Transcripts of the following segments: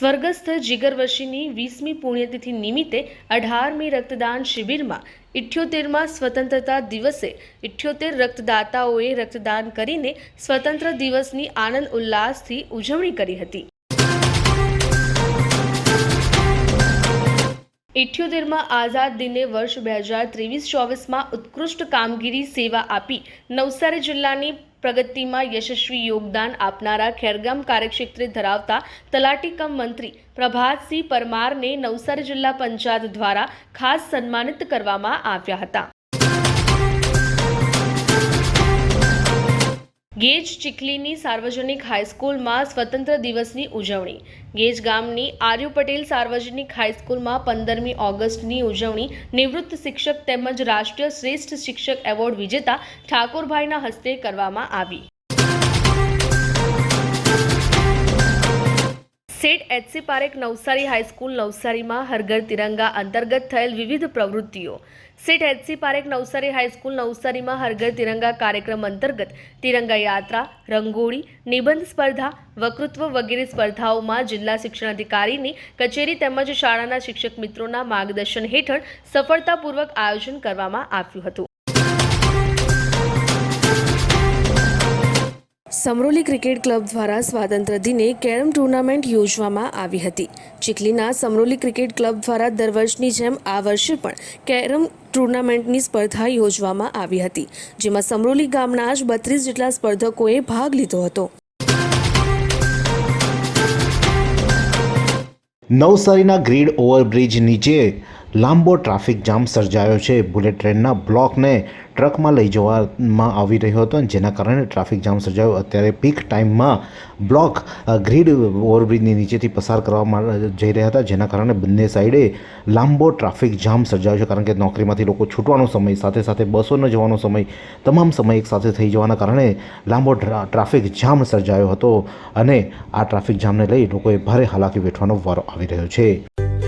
સ્વર્ગસ્થ જીગરવશીની વીસમી પુણ્યતિથિ નિમિત્તે અઢારમી રક્તદાન શિબિરમાં ઇઠ્યોતેરમાં સ્વતંત્રતા દિવસે ઇઠ્યોતેર રક્તદાતાઓએ રક્તદાન કરીને સ્વતંત્ર દિવસની આનંદ ઉલ્લાસથી ઉજવણી કરી હતી. ઇઠ્યોતેરમાં આઝાદ દિને વર્ષ બે હજાર ત્રેવીસ ચોવીસમાં ઉત્કૃષ્ટ કામગીરી સેવા આપી નવસારી જિલ્લાની પ્રગતિમાં યશસ્વી યોગદાન આપનારા ખેરગામ કાર્યક્ષેત્રે ધરાવતા તલાટી કમ મંત્રી પ્રભાતસિંહ પરમારને નવસારી જિલ્લા પંચાયત દ્વારા ખાસ સન્માનિત કરવામાં આવ્યા હતા. ગેજ ચીખલીની સાર્વજનિક હાઈસ્કૂલમાં સ્વતંત્ર દિવસની ઉજવણી. ગેજ ગામની આર્યુ પટેલ સાર્વજનિક હાઈસ્કૂલમાં પંદરમી ઓગસ્ટની ઉજવણી. નિવૃત્ત શિક્ષક તેમજ રાષ્ટ્રીય શ્રેષ્ઠ શિક્ષક એવોર્ડ વિજેતા ઠાકોરભાઈના હસ્તે કરવામાં આવી. Sheth HC Parekh Navsari high school નવસારીમાં હરઘર તિરંગા અંતર્ગત થયેલ વિવિધ પ્રવૃત્તિઓ. Sheth HC Parekh Navsari high school નવસારીમાં હરઘર તિરંગા કાર્યક્રમ અંતર્ગત તિરંગા યાત્રા, રંગોળી, નિબંધ સ્પર્ધા, વકૃત્વ વગેરે સ્પર્ધાઓમાં જિલ્લા શિક્ષણાધિકારીની કચેરી તેમજ શાળાના શિક્ષક મિત્રોના માર્ગદર્શન હેઠળ સફળતાપૂર્વક આયોજન કરવામાં આવ્યું હતું. સમરોલી ક્રિકેટ ક્લબ દ્વારા સ્વાતંત્ર્ય દિને કેરમ ટુર્નામેન્ટ યોજવામાં આવી હતી. ચીખલીના સમરોલી ક્રિકેટ ક્લબ દ્વારા દર વર્ષની જેમ આ વર્ષે પણ કેરમ ટુર્નામેન્ટની સ્પર્ધા યોજવામાં આવી હતી, જેમાં સમરોલી ગામના જ બત્રીસ જેટલા સ્પર્ધકોએ ભાગ લીધો હતો. નવસારીના ગ્રીડ ઓવરબ્રિજ નીચે લાંબો ટ્રાફિક જામ સર્જાયો છે. બુલેટ ટ્રેનના બ્લોકને ટ્રકમાં લઈ જવામાં આવી રહ્યો હતો અને જેના કારણે ટ્રાફિક જામ સર્જાયો. અત્યારે પીક ટાઈમમાં બ્લોક ગ્રીડ ઓવરબ્રિજની નીચેથી પસાર કરવામાં જઈ રહ્યા હતા, જેના કારણે બંને સાઈડે લાંબો ટ્રાફિક જામ સર્જાયો છે, કારણ કે નોકરીમાંથી લોકો છૂટવાનો સમય, સાથે સાથે બસોનો જવાનો સમય, તમામ સમય એકસાથે થઈ જવાના કારણે લાંબો ટ્રાફિક જામ સર્જાયો હતો અને આ ટ્રાફિક જામને લઈ લોકોએ ભારે હાલાકી વેઠવાનો વારો આવી રહ્યો છે.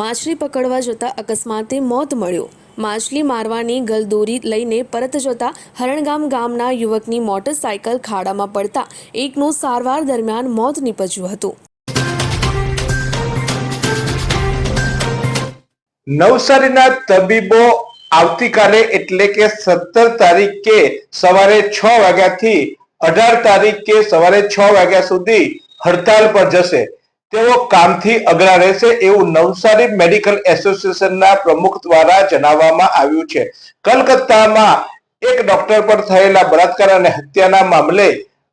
માછલી પકડવા જતા અકસ્માતે મોત મળ્યું. માછલી મારવાની ગલદોરી લઈને પરત જતા હરણગામ ગામના યુવકની મોટરસાયકલ ખાડામાં પડતા એકનું સારવાર દરમિયાન મોત નીપજ્યું હતું. નવસારીના તબીબો આવતીકાલે એટલે કે સત્તર તારીખે સવારે છ વાગ્યાથી અઢાર તારીખે સવારે છ વાગ્યા સુધી હડતાલ પર જશે. તેઓ કામથી અઘરા રહેશે એવું નવસારી મેડિકલ એસોસિએશનના પ્રમુખ દ્વારા જણાવવામાં આવ્યું છે. કલકત્તામાં એક ડોક્ટર પર થયેલા બળાત્કાર અને હત્યાના મામલે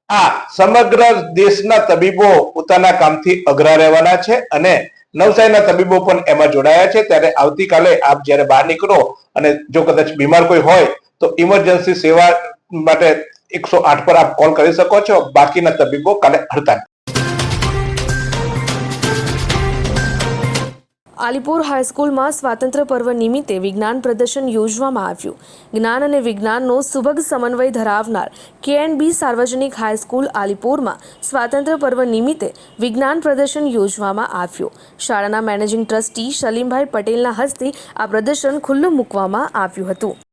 આ સમગ્ર દેશના તબીબો પોતાના કામથી અઘરા રહેવાના છે અને નવસારીના તબીબો પણ એમાં જોડાયા છે. ત્યારે આવતીકાલે આપ જ્યારે બહાર નીકળો અને જો કદાચ બીમાર કોઈ હોય તો ઇમરજન્સી સેવા માટે એકસો આઠ પર આપ કોલ કરી શકો છો. બાકીના તબીબો કાલે હડતાલ આલીપુર હાઈસ્કૂલમાં સ્વાતંત્ર્ય પર્વ નિમિત્તે વિજ્ઞાન પ્રદર્શન યોજવામાં આવ્યું. જ્ઞાન અને વિજ્ઞાનનો સુભગ સમન્વય ધરાવનાર કેએનબી સાર્વજનિક હાઈસ્કૂલ આલીપુરમાં સ્વાતંત્ર્ય પર્વ નિમિત્તે વિજ્ઞાન પ્રદર્શન યોજવામાં આવ્યું. શાળાના મેનેજિંગ ટ્રસ્ટી સલીમભાઈ પટેલના હસ્તે આ પ્રદર્શન ખુલ્લું મૂકવામાં આવ્યું હતું.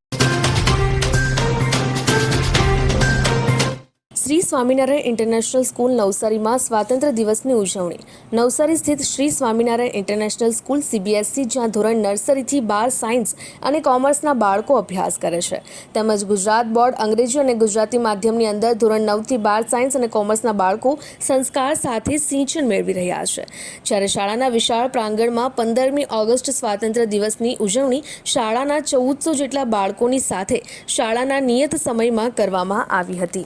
શ્રી સ્વામિનારાયણ ઇન્ટરનેશનલ સ્કૂલ નવસારીમાં સ્વાતંત્ર્ય દિવસની ઉજવણી. નવસારી સ્થિત Shri Swaminarayan international school CBSE જ્યાં ધોરણ નર્સરીથી બાર સાયન્સ અને કોમર્સના બાળકો અભ્યાસ કરે છે. તેમજ ગુજરાત બોર્ડ અંગ્રેજી અને ગુજરાતી માધ્યમની અંદર ધોરણ નવથી બાર સાયન્સ અને કોમર્સના બાળકો સંસ્કાર સાથે સિંચન મેળવી રહ્યા છે. જ્યારે શાળાના વિશાળ પ્રાંગણમાં પંદરમી ઓગસ્ટ સ્વાતંત્ર્ય દિવસની ઉજવણી શાળાના ચૌદસો જેટલા બાળકોની સાથે શાળાના નિયત સમયમાં કરવામાં આવી હતી.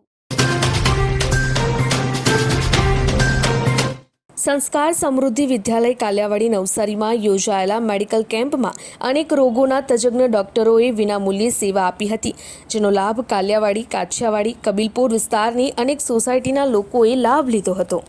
Sanskar Samruddhi Vidyalaya કાલિયાવાડી નવસારીમાં યોજાયેલા મેડિકલ કેમ્પમાં અનેક રોગોના તજજ્ઞ ડોક્ટરોએ વિનામૂલ્યે સેવા આપી હતી, જેનો લાભ કાલિયાવાડી, કાઠિયાવાડી, કબીલપુર વિસ્તારની અનેક સોસાયટીના લોકોએ લાભ લીધો હતો.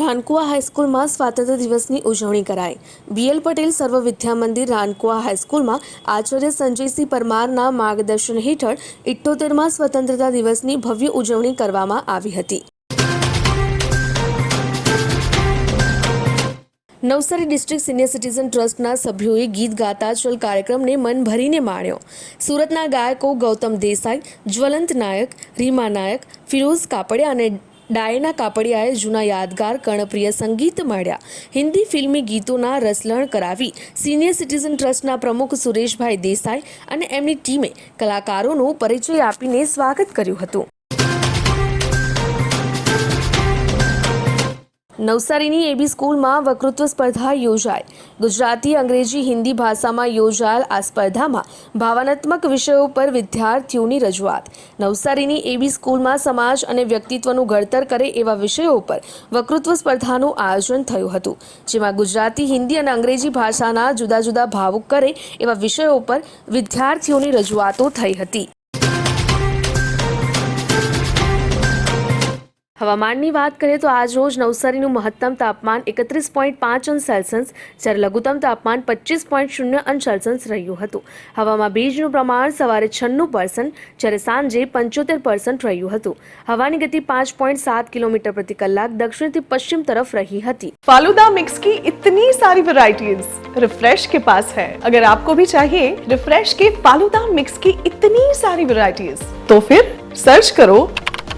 રાનકુવા હાઈસ્કૂલમાં સ્વાતંત્ર્ય દિવસની ઉજવણી કરાઈ. બીએલ પટેલ સર્વ વિદ્યા મંદિર રાનકુવા હાઈસ્કૂલમાં આચાર્ય સંજયસિંહ પરમારના માર્ગદર્શન હેઠળ ઇઠ્ઠોતેરમાં સ્વતંત્રતા દિવસની ભવ્ય ઉજવણી કરવામાં આવી હતી. નવસારી ડિસ્ટ્રિક્ટ સિનિયર સિટીઝન ટ્રસ્ટના સભ્યોએ ગીત ગાતા ચલ કાર્યક્રમને મન ભરીને માણ્યો. સુરતના ગાયકો ગૌતમ દેસાઈ, જ્વલંત નાયક, રીમા નાયક, ફિરોઝ કાપડિયા અને ડાયના કાપડિયાએ જૂના યાદગાર કર્ણપ્રિય સંગીત માળ્યા. હિન્દી ફિલ્મી ગીતોના રસલણ કરાવી સિનિયર સિટીઝન ટ્રસ્ટના પ્રમુખ સુરેશભાઈ દેસાઈ અને એમની ટીમે કલાકારોનો પરિચય આપીને સ્વાગત કર્યું હતું. નવસારીની એબી સ્કૂલમાં વકૃત્વ સ્પર્ધા યોજાઈ. ગુજરાતી, અંગ્રેજી, હિન્દી ભાષામાં યોજાયેલ આ સ્પર્ધામાં ભાવનાત્મક વિષયો પર વિદ્યાર્થીઓની રજૂઆત. નવસારીની એબી સ્કૂલમાં સમાજ અને વ્યક્તિત્વનું ઘડતર કરે એવા વિષયો પર વકૃત્વ સ્પર્ધાનું આયોજન થયું હતું, જેમાં ગુજરાતી, હિન્દી અને અંગ્રેજી ભાષાના જુદા જુદા ભાવુક કરે એવા વિષયો પર વિદ્યાર્થીઓની રજૂઆતો થઈ હતી. હવામાનની વાત કરીએ તો આજ રોજ નવસારીનું મહત્તમ તાપમાન એકત્રીસ પોઈન્ટ પાંચ અંશ સેલ્સિયસ જ્યારે લઘુત્તમ તાપમાન પચીસ પોઈન્ટ શૂન્ય અંશ સેલ્સિયસ રહ્યું હતું હવામાં ભેજનું પ્રમાણ સવારે છન્નું પર્સન્ટ જ્યારે સાંજે પંચોતેર પર્સન્ટ રહ્યું હતું હવાની ગતિ પાંચ પોઈન્ટ સાત કિલોમીટર પ્રતિ કલાક દક્ષિણથી પશ્ચિમ તરફ રહી હતી फालूदा मिक्स की इतनी सारी वैरायटीज रिफ्रेश के पास है अगर आपको भी चाहिए रिफ्रेश के फालूदा मिक्स की इतनी सारी वैरायटीज तो फिर सर्च करो